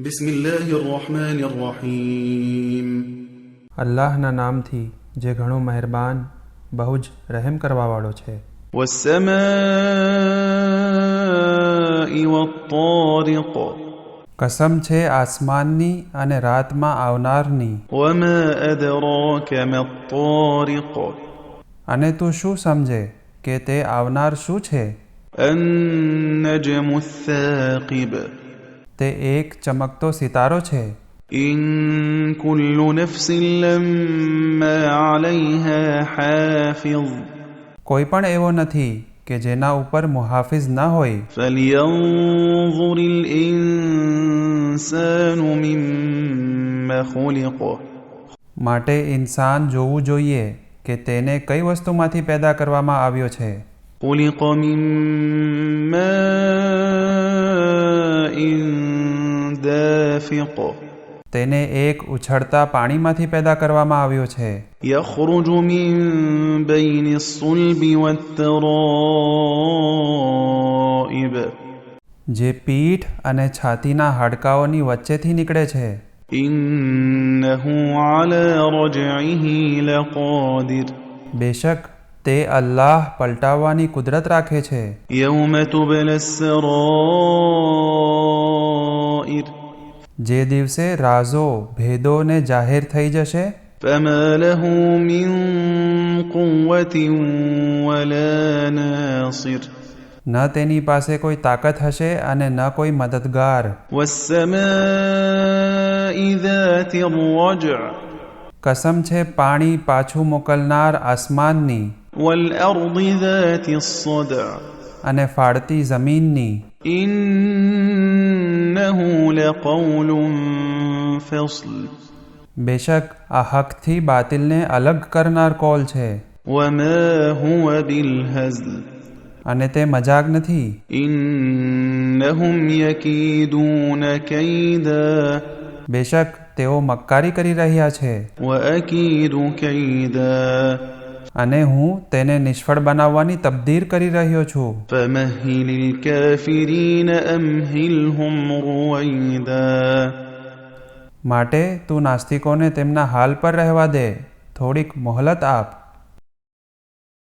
بسم الله الرحمن الرحيم અલ્લાહના નામથી જે ઘણું મહેરબાન બહુ જ રહેમ કરવાવાળો છે والسماء والطارق કસમ છે આસમાનની અને રાતમાં આવનારની وما أدراك ما الطارق અને તું શું સમજે કે તે આવનાર શું છે النجم الثاقب તે એક ચમકતો સિતારો છે. ઇન કુલ્લુ નફસિન લમ્મા અલૈહા હાફિઝ. કોઈ પણ એવો નથી કે જેના ઉપર મુહાફિઝ ન હોય. ફલિયંઝુરિલ ઇન્સાનુ મિમ્મા ખુલિક. માટે ઇન્સાન જોવું જોઈએ કે તેને કઈ વસ્તુમાંથી પેદા કરવામાં આવ્યો છે. ખુલિક મિમ્મા دافق તેને એક ઉછળતા પાણીમાંથી પેદા કરવામાં આવ્યો છે يخرج من بين الصلب والترائب જે પીઠ અને છાતીના હાડકાઓની વચ્ચેથી નીકળે છે إنه على رجعه لقادر બેશક તે અલ્લાહ પલટાવવાની કુદરત રાખે છે. જે દિવસે રાઝો ભેદોને જાહેર થઈ જશે ન તેની પાસે કોઈ તાકાત હશે અને ન કોઈ મદદગાર. કસમ છે પાણી પાછું મોકલનાર આસમાનની. والأرض ذات الصدع અને ફાળતી જમીનની إنه لقول فصل બેશક આ હકથી બાતિલને અલગ કરનાર કોલ છે وما هو بالهزل અને તે મજાક નથી إنهم يكيدون كيدا બેશક તેઓ મક્કારી કરી રહ્યા છે وأكيد كيدا અને હું તેને નિષ્ફળ બનાવવાની તબદીર કરી રહ્યો છું. માટે તું નાસ્તિકોને તેમના હાલ પર રહેવા દે. થોડીક મોહલત આપ.